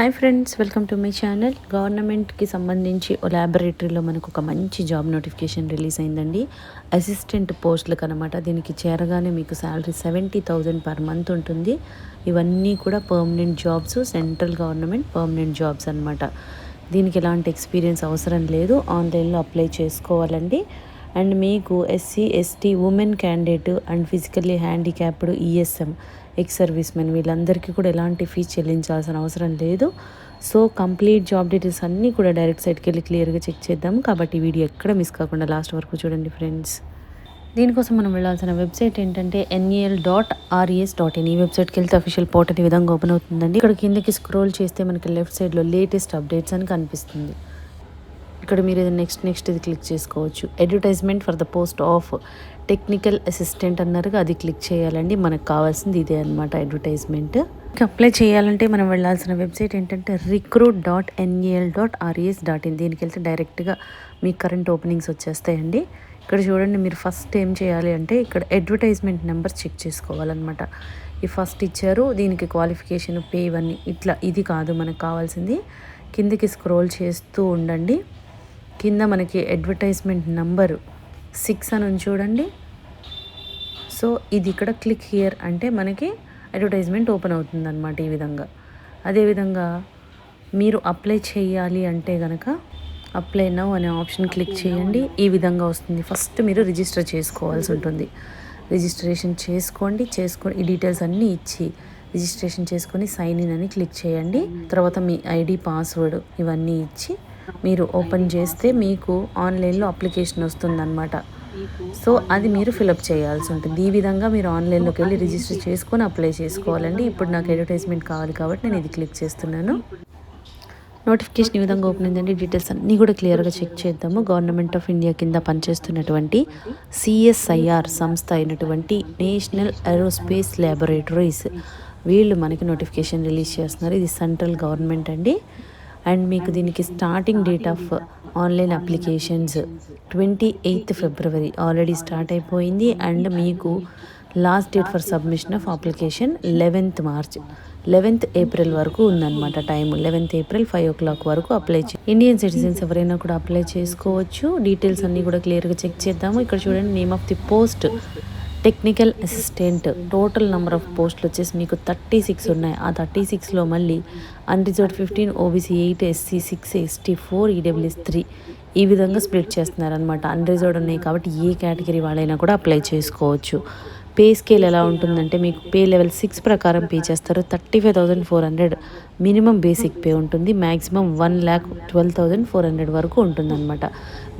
Hi friends welcome to my channel గవర్నమెంట్కి సంబంధించి ఓ ల్యాబొరేటరీలో మనకు ఒక మంచి జాబ్ నోటిఫికేషన్ రిలీజ్ అయిందండి. అసిస్టెంట్ పోస్టులకు అనమాట దీనికి చేరగానే మీకు salary seventy thousand per month ఉంటుంది. ఇవన్నీ కూడా permanent jobs central government permanent jobs అనమాట దీనికి ఎలాంటి ఎక్స్పీరియన్స్ అవసరం లేదు. ఆన్లైన్లో అప్లై చేసుకోవాలండి. అండ్ మీకు SC ST women candidate and physically handicapped ESM ex service men వీళ్ళందరికీ కూడా ఎలాంటి ఫీజు చెల్లించాల్సిన అవసరం లేదు. సో కంప్లీట్ జాబ్ డీటెయిల్స్ అన్నీ కూడా డైరెక్ట్ సైట్కి వెళ్ళి క్లియర్గా చెక్ చేద్దాం. కాబట్టి ఈ వీడియో ఎక్కడ మిస్ కాకుండా లాస్ట్ వరకు చూడండి ఫ్రెండ్స్. దీనికోసం మనం వెళ్ళాల్సిన వెబ్సైట్ ఏంటంటే NAL dot RES dot in. ఈ వెబ్సైట్కి వెళ్తే అఫీషియల్ పోర్టల్ ఈ విధంగా ఓపెన్ అవుతుందండి. ఇక్కడ కిందకి స్క్రోల్ చేస్తే మనకి లెఫ్ట్ సైడ్లో లేటెస్ట్ అప్డేట్స్ అని కనిపిస్తుంది. ఇక్కడ మీరు ఇది నెక్స్ట్ నెక్స్ట్ ఇది క్లిక్ చేసుకోవచ్చు. Advertisement for the post of technical assistant అన్నారుగా అది క్లిక్ చేయాలండి. మనకు కావాల్సింది ఇదే అనమాట అడ్వర్టైజ్మెంట్ అప్లై చేయాలంటే మనం వెళ్ళాల్సిన వెబ్సైట్ ఏంటంటే recruit dot NAL dot RES dot in దీనికి వెళ్తే డైరెక్ట్గా మీ కరెంట్ ఓపెనింగ్స్ వచ్చేస్తాయండి. ఇక్కడ చూడండి మీరు ఫస్ట్ ఏం చేయాలి అంటే ఇక్కడ అడ్వర్టైజ్మెంట్ నెంబర్ చెక్ చేసుకోవాలన్నమాట. ఈ ఫస్ట్ ఇచ్చారు దీనికి క్వాలిఫికేషన్ పే ఇవన్నీ ఇట్లా ఇది కాదు మనకు కావాల్సింది. కిందికి స్క్రోల్ చేస్తూ ఉండండి. కింద మనకి అడ్వర్టైజ్మెంట్ నంబరు సిక్స్ అని చూడండి. సో ఇది ఇక్కడ క్లిక్ హియర్ అంటే మనకి అడ్వర్టైజ్మెంట్ ఓపెన్ అవుతుంది అనమాట ఈ విధంగా. అదేవిధంగా మీరు అప్లై చేయాలి అంటే కనుక అప్లై నౌ అనే ఆప్షన్ క్లిక్ చేయండి. ఈ విధంగా వస్తుంది. ఫస్ట్ మీరు రిజిస్టర్ చేసుకోవాల్సి ఉంటుంది. రిజిస్ట్రేషన్ చేసుకోండి. చేసుకొని ఈ డీటెయిల్స్ అన్నీ ఇచ్చి రిజిస్ట్రేషన్ చేసుకొని సైన్ ఇన్ అని క్లిక్ చేయండి. తర్వాత మీ ఐడి పాస్వర్డ్ ఇవన్నీ ఇచ్చి మీరు ఓపెన్ చేస్తే మీకు ఆన్లైన్లో అప్లికేషన్ వస్తుందన్నమాట. సో అది మీరు ఫిలప్ చేయాల్సి ఉంటుంది. ఈ విధంగా మీరు ఆన్లైన్లోకి వెళ్ళి రిజిస్టర్ చేసుకొని అప్లై చేసుకోవాలండి. ఇప్పుడు నాకు అడ్వర్టైజ్మెంట్ కావాలి కాబట్టి నేను ఇది క్లిక్ చేస్తున్నాను. నోటిఫికేషన్ ఈ విధంగా ఓపెన్ అయిందండి. డీటెయిల్స్ అన్నీ కూడా క్లియర్గా చెక్ చేద్దాము. గవర్నమెంట్ ఆఫ్ ఇండియా కింద పనిచేస్తున్నటువంటి సిఎస్ఐఆర్ సంస్థ అయినటువంటి నేషనల్ ఏరోస్పేస్ ల్యాబొరేటరీస్ వీళ్ళు మనకి నోటిఫికేషన్ రిలీజ్ చేస్తున్నారు. ఇది సెంట్రల్ గవర్నమెంట్ అండి. అండ్ మీకు దీనికి starting date of online applications twenty eighth February already start అయిపోయింది. అండ్ మీకు last date for submission of application eleventh March eleventh April వరకు ఉందన్నమాట time eleventh April five o'clock వరకు అప్లై చే ఇండియన్ సిటిజన్స్ ఎవరైనా కూడా అప్లై చేసుకోవచ్చు. డీటెయిల్స్ అన్నీ కూడా క్లియర్గా చెక్ చేద్దాము. ఇక్కడ చూడండి name of the post technical assistant. Total number of పోస్టులు వచ్చేసి మీకు థర్టీ సిక్స్ ఉన్నాయి. ఆ థర్టీ సిక్స్లో మళ్ళీ unreserved fifteen OBC eight SC six ST four EWS three ఈ విధంగా స్ప్లిట్ చేస్తున్నారనమాట అన్రిజర్వ్డ్ ఉన్నాయి కాబట్టి ఏ కేటగిరీ వాళ్ళైనా కూడా అప్లై చేసుకోవచ్చు. పే స్కేల్ ఎలా ఉంటుందంటే మీకు పే లెవెల్ సిక్స్ ప్రకారం పే చేస్తారు. Thirty five thousand four hundred minimum basic pay ఉంటుంది. Maximum one lakh twelve thousand four hundred వరకు ఉంటుందన్నమాట.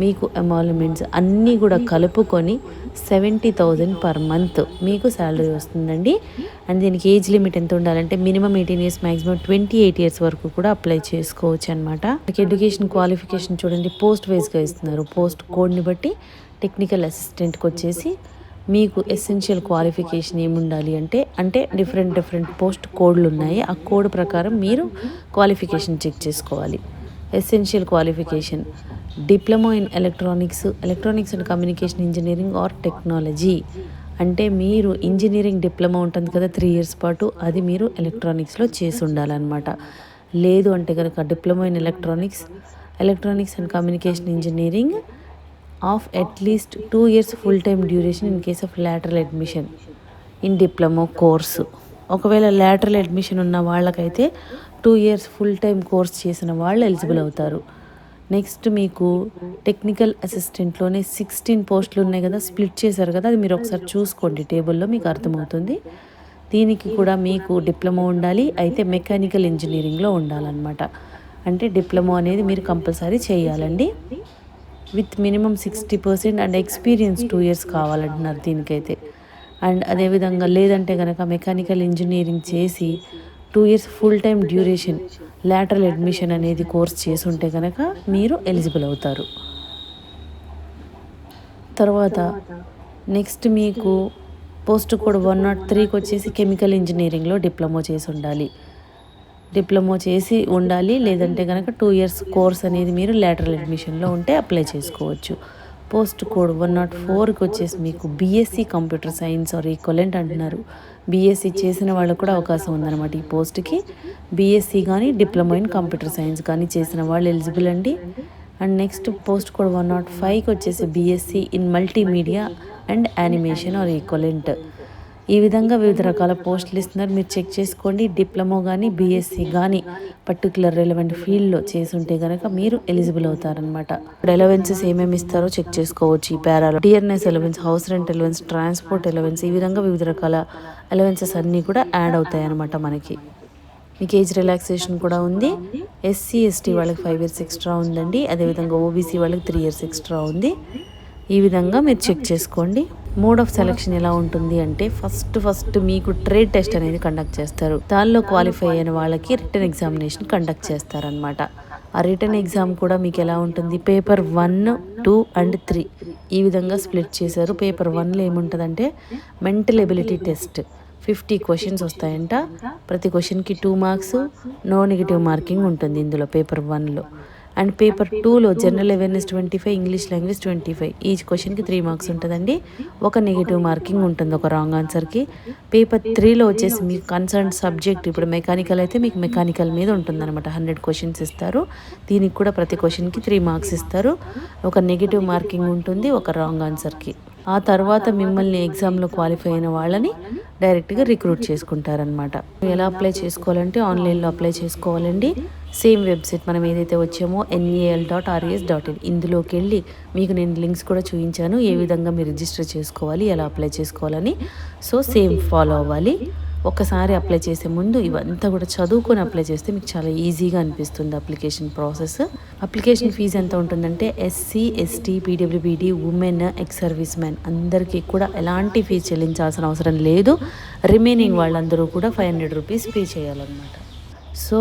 మీకు అమాల్మెంట్స్ అన్నీ కూడా కలుపుకొని సెవెంటీ థౌజండ్ పర్ మంత్ మీకు శాలరీ వస్తుందండి. అండ్ దీనికి ఏజ్ లిమిట్ ఎంత ఉండాలంటే minimum eighteen years maximum twenty eight years వరకు కూడా అప్లై చేసుకోవచ్చు అనమాట ఎడ్యుకేషన్ క్వాలిఫికేషన్ చూడండి పోస్ట్ వైజ్గా ఇస్తున్నారు. పోస్ట్ కోడ్ని బట్టి టెక్నికల్ అసిస్టెంట్కి వచ్చేసి మీకు ఎసెన్షియల్ క్వాలిఫికేషన్ ఏముండాలి అంటే అంటే డిఫరెంట్ డిఫరెంట్ పోస్ట్ కోడ్లు ఉన్నాయి. ఆ కోడ్ ప్రకారం మీరు క్వాలిఫికేషన్ చెక్ చేసుకోవాలి. Essential qualification diploma in electronics electronics and communication engineering or technology. అంటే మీరు ఇంజనీరింగ్ డిప్లొమా ఉంటుంది కదా త్రీ ఇయర్స్ పాటు అది మీరు ఎలక్ట్రానిక్స్లో చేసి ఉండాలన్నమాట. లేదు అంటే కనుక diploma in electronics electronics and communication engineering of at least two years full time duration in case of lateral admission in diploma course. ఒకవేళ లాటరల్ అడ్మిషన్ ఉన్న వాళ్ళకైతే two years full time course చేసిన వాళ్ళు ఎలిజిబుల్ అవుతారు. Next మీకు technical అసిస్టెంట్లోనే sixteen పోస్టులు ఉన్నాయి కదా స్ప్లిట్ చేశారు కదా అది మీరు ఒకసారి చూసుకోండి. టేబుల్లో మీకు అర్థమవుతుంది. దీనికి కూడా మీకు డిప్లొమా ఉండాలి అయితే మెకానికల్ ఇంజనీరింగ్లో ఉండాలన్నమాట. అంటే డిప్లొమా అనేది మీరు కంపల్సరీ చేయాలండి. With minimum sixty percent and experience two years కావాలంటున్నారు దీనికైతే. అండ్ అదేవిధంగా లేదంటే కనుక మెకానికల్ ఇంజనీరింగ్ చేసి two years full time duration lateral admission అనేది కోర్స్ చేసి ఉంటే కనుక మీరు ఎలిజిబుల్ అవుతారు. తర్వాత నెక్స్ట్ మీకు పోస్ట్ కోడ్ వన్ నాట్ త్రీకి వచ్చేసి కెమికల్ ఇంజనీరింగ్లో డిప్లొమా చేసి ఉండాలి. డిప్లొమా చేసి ఉండాలి లేదంటే కనుక టూ ఇయర్స్ కోర్స్ అనేది మీరు లేటరల్ అడ్మిషన్లో ఉంటే అప్లై చేసుకోవచ్చు. పోస్ట్ కోడ్ వన్ నాట్ ఫోర్కి వచ్చేసి మీకు BSc computer science or equivalent అంటున్నారు. బీఎస్సీ చేసిన వాళ్ళకు కూడా అవకాశం ఉందన్నమాట ఈ పోస్ట్కి. బీఎస్సీ కానీ డిప్లొమా ఇన్ కంప్యూటర్ సైన్స్ కానీ చేసిన వాళ్ళు ఎలిజిబుల్ అండి. And next post code one not ఫైవ్కి వచ్చేసి BSc in multimedia and animation or equivalent. ఈ విధంగా వివిధ రకాల పోస్టులు ఇస్తున్నారు. మీరు చెక్ చేసుకోండి. డిప్లొమా కానీ బీఎస్సీ కానీ పర్టికులర్ రెలవెంట్ ఫీల్డ్లో చేసి ఉంటే కనుక మీరు ఎలిజిబుల్ అవుతారనమాట ఇప్పుడు ఎలవెన్సెస్ ఏమేమి ఇస్తారో చెక్ చేసుకోవచ్చు. ఈ పేరాలో dearness allowance house rent allowance transport allowance ఈ విధంగా వివిధ రకాల ఎలవెన్సెస్ అన్నీ కూడా యాడ్ అవుతాయి అనమాట మనకి. మీకు ఏజ్ రిలాక్సేషన్ కూడా ఉంది. ఎస్సీ ఎస్టీ వాళ్ళకి ఫైవ్ ఇయర్స్ ఎక్స్ట్రా ఉందండి. అదేవిధంగా ఓబీసీ వాళ్ళకి త్రీ ఇయర్స్ ఎక్స్ట్రా ఉంది. ఈ విధంగా మీరు చెక్ చేసుకోండి. మోడ్ ఆఫ్ సెలెక్షన్ ఎలా ఉంటుంది అంటే ఫస్ట్ ఫస్ట్ మీకు ట్రేడ్ టెస్ట్ అనేది కండక్ట్ చేస్తారు. దానిలో క్వాలిఫై అయిన వాళ్ళకి రిటర్న్ ఎగ్జామినేషన్ కండక్ట్ చేస్తారనమాట ఆ రిటర్న్ ఎగ్జామ్ కూడా మీకు ఎలా ఉంటుంది? Paper one two and three. ఈ విధంగా స్ప్లిట్ చేశారు. పేపర్ వన్లో ఏముంటుందంటే mental ability test. Fifty questions వస్తాయంట. ప్రతి క్వశ్చన్కి two marks no negative marking ఉంటుంది ఇందులో పేపర్ వన్లో. అండ్ పేపర్ టూలో general awareness twenty five English language twenty five each క్వశ్చన్కి త్రీ మార్క్స్ ఉంటుందండి. ఒక నెగిటివ్ మార్కింగ్ ఉంటుంది ఒక రాంగ్ ఆన్సర్కి పేపర్ త్రీలో వచ్చేసి మీకు కన్సర్న్ సబ్జెక్ట్ ఇప్పుడు మెకానికల్ అయితే మీకు మెకానికల్ మీద ఉంటుందన్నమాట. హండ్రెడ్ క్వశ్చన్స్ ఇస్తారు. దీనికి కూడా ప్రతి క్వశ్చన్కి త్రీ మార్క్స్ ఇస్తారు. ఒక నెగిటివ్ మార్కింగ్ ఉంటుంది ఒక రాంగ్ ఆన్సర్కి ఆ తర్వాత మిమ్మల్ని ఎగ్జామ్లో క్వాలిఫై అయిన వాళ్ళని డైరెక్ట్గా రిక్రూట్ చేసుకుంటారనమాట ఎలా అప్లై చేసుకోవాలంటే ఆన్లైన్లో అప్లై చేసుకోవాలండి. సేమ్ వెబ్సైట్ మనం ఏదైతే వచ్చామో NAL dot RAS dot in ఇందులోకి వెళ్ళి మీకు నేను లింక్స్ కూడా చూపించాను ఏ విధంగా మీరు రిజిస్టర్ చేసుకోవాలి ఎలా అప్లై చేసుకోవాలని. సో సేమ్ ఫాలో అవ్వాలి. ఒక్కసారి అప్లై చేసే ముందు ఇవంతా కూడా చదువుకొని అప్లై చేస్తే మీకు చాలా ఈజీగా అనిపిస్తుంది అప్లికేషన్ ప్రాసెస్. అప్లికేషన్ ఫీజు ఎంత ఉంటుందంటే ఎస్సీ ఎస్టీ పీడబ్ల్యూబీడీ ఉమెన్ ఎక్స్ సర్వీస్ మెన్ అందరికీ కూడా ఎలాంటి ఫీజు చెల్లించాల్సిన అవసరం లేదు. రిమైనింగ్ వాళ్ళందరూ కూడా ఫైవ్ హండ్రెడ్ రూపీస్ పే చేయాలన్నమాట. So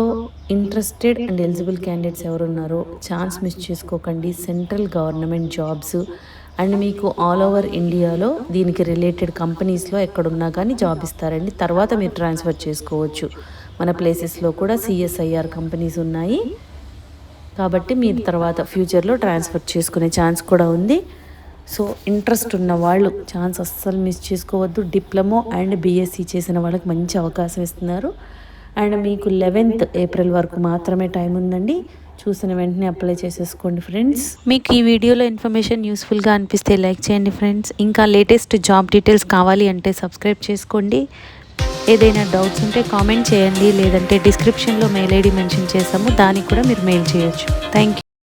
interested and eligible candidates ఎవరున్నారో ఛాన్స్ మిస్ చేసుకోకండి. సెంట్రల్ గవర్నమెంట్ జాబ్స్ అండ్ మీకు ఆల్ ఓవర్ ఇండియాలో దీనికి రిలేటెడ్ కంపెనీస్లో ఎక్కడున్నా కానీ జాబ్ ఇస్తారండి. తర్వాత మీరు ట్రాన్స్ఫర్ చేసుకోవచ్చు. మన ప్లేసెస్లో కూడా సిఎస్ఐఆర్ కంపెనీస్ ఉన్నాయి. కాబట్టి మీరు తర్వాత ఫ్యూచర్లో ట్రాన్స్ఫర్ చేసుకునే ఛాన్స్ కూడా ఉంది. సో ఇంట్రెస్ట్ ఉన్న వాళ్ళు ఛాన్స్ అస్సలు మిస్ చేసుకోవద్దు. డిప్లొమో అండ్ బీఎస్సీ చేసిన వాళ్ళకి మంచి అవకాశం ఇస్తున్నారు. అండ్ మీకు లెవెన్త్ ఏప్రిల్ వరకు మాత్రమే టైం ఉందండి. చూసిన వెంటనే అప్లై చేసేసుకోండి ఫ్రెండ్స్. మీకు ఈ వీడియోలో ఇన్ఫర్మేషన్ యూస్ఫుల్గా అనిపిస్తే లైక్ చేయండి ఫ్రెండ్స్. ఇంకా లేటెస్ట్ జాబ్ డీటెయిల్స్ కావాలి అంటే సబ్స్క్రైబ్ చేసుకోండి. ఏదైనా డౌట్స్ ఉంటే కామెంట్ చేయండి. లేదంటే డిస్క్రిప్షన్లో మెయిల్ ఐడి మెన్షన్ చేసాము దానికి కూడా మీరు మెయిల్ చేయొచ్చు. Thank you.